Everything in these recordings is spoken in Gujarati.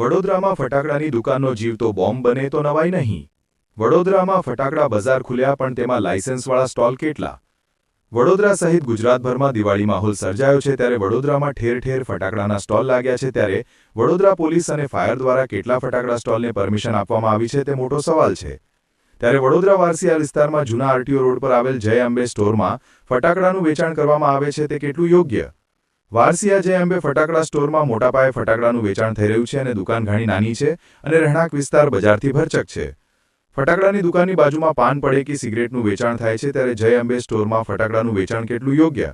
વડોદરામાં ફટાકડાની દુકાનનો જીવતો બોમ્બ બને તો નવાઈ નહીં. વડોદરામાં ફટાકડા બજાર ખુલ્યા પણ તેમાં લાયસન્સવાળા સ્ટોલ કેટલા? વડોદરા સહિત ગુજરાતભરમાં દિવાળી માહોલ સર્જાયો છે ત્યારે વડોદરામાં ઠેર ઠેર ફટાકડાના સ્ટોલ લાગ્યા છે ત્યારે વડોદરા પોલીસ અને ફાયર દ્વારા કેટલા ફટાકડા સ્ટોલને પરમિશન આપવામાં આવી છે તે મોટો સવાલ છે. ત્યારે વડોદરા વારસિયા વિસ્તારમાં જૂના આરટીઓ રોડ પર આવેલ જય અંબે સ્ટોરમાં ફટાકડાનું વેચાણ કરવામાં આવે છે તે કેટલું યોગ્ય? વારસિયા જે અંબે ફટાકડા સ્ટોરમાં મોટા પાયે ફટાકડાનું વેચાણ થઈ રહ્યું છે અને દુકાન ઘણી નાની છે અને રહેણાંક વિસ્તાર બજારથી ભરચક છે. ફટાકડાની દુકાનની બાજુમાં પાન પડેકી સિગરેટનું વેચાણ થાય છે ત્યારે જય અંબે સ્ટોરમાં ફટાકડાનું વેચાણ કેટલું યોગ્ય?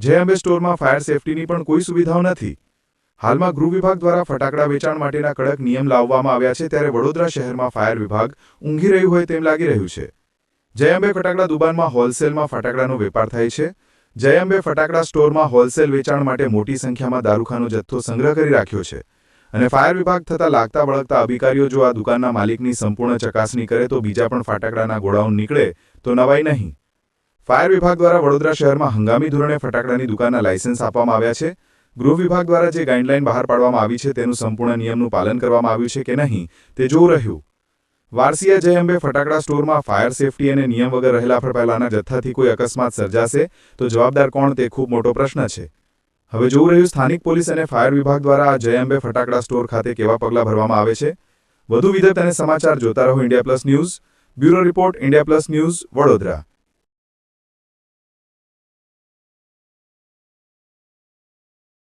જય અંબે સ્ટોરમાં ફાયર સેફટીની પણ કોઈ સુવિધાઓ નથી. હાલમાં ગૃહ વિભાગ દ્વારા ફટાકડા વેચાણ માટેના કડક નિયમ લાવવામાં આવ્યા છે ત્યારે વડોદરા શહેરમાં ફાયર વિભાગ ઊંઘી રહ્યું હોય તેમ લાગી રહ્યું છે. જય અંબે ફટાકડા દુકાનમાં હોલસેલમાં ફટાકડાનો વેપાર થાય છે. જય અંબે ફટાકડા સ્ટોરમાં હોલસેલ વેચાણ માટે મોટી સંખ્યામાં દારૂખાનો જથ્થો સંગ્રહ કરી રાખ્યો છે અને ફાયર વિભાગ થતા લાગતા વળગતા અધિકારીઓ જો આ દુકાનના માલિકની સંપૂર્ણ ચકાસણી કરે તો બીજા પણ ફટાકડાના ગોડાઉન નીકળે તો નવાઈ નહીં. ફાયર વિભાગ દ્વારા વડોદરા શહેરમાં હંગામી ધોરણે ફટાકડાની દુકાનના લાયસન્સ આપવામાં આવ્યા છે. ગૃહ વિભાગ દ્વારા જે ગાઈડલાઈન બહાર પાડવામાં આવી છે તેનું સંપૂર્ણ નિયમનું પાલન કરવામાં આવ્યું છે કે નહીં તે જોવું રહ્યું. વારસિયા જય અંબે ફટાકડા સ્ટોરમાં ફાયર સેફટી અને નિયમ વગર રહેલા ફટાકડાના જથ્થાથી કોઈ અકસ્માત સર્જાશે, તો જવાબદાર કોણ તે ખૂબ મોટો પ્રશ્ન છે. હવે જોવું રહ્યું સ્થાનિક પોલીસ અને ફાયર વિભાગ દ્વારા આ જય અંબે ફટાકડા સ્ટોર ખાતે કેવા પગલાં ભરવામાં આવે છે? વધુ વિગત અને સમાચાર જોતા રહો India plus news, bureau report, India plus news, Vadodara.